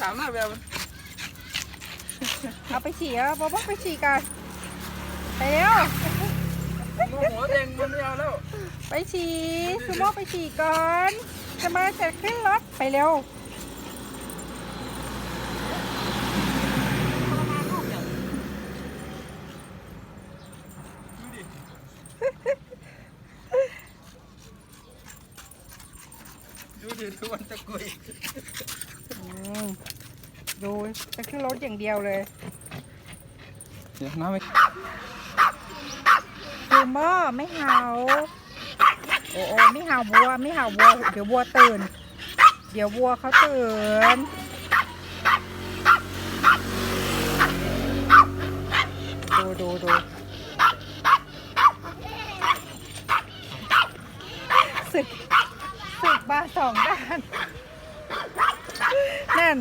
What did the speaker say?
สามหน้าแววเอาไปฉี่เอาบอกว่าไปฉี่กันไปเร็วโมโหเองมันไม่เอาแล้วไปฉี่ซูโม่ไปฉี่ก่อน จะมาจะขึ้นรถไปเร็วดูดิดูมันจะกุยอืม ดูจะขึ้นรถอย่างเดียวเลยเดี๋ยวน้าไม่ดูหม้อไม่เห่าโอ้โอไม่เห่าวัวไม่เห่าวัวเดี๋ยววัวตื่น เดี๋ยววัวเขาตื่นดูดูดูสึกสึกมาสองด้านนั่น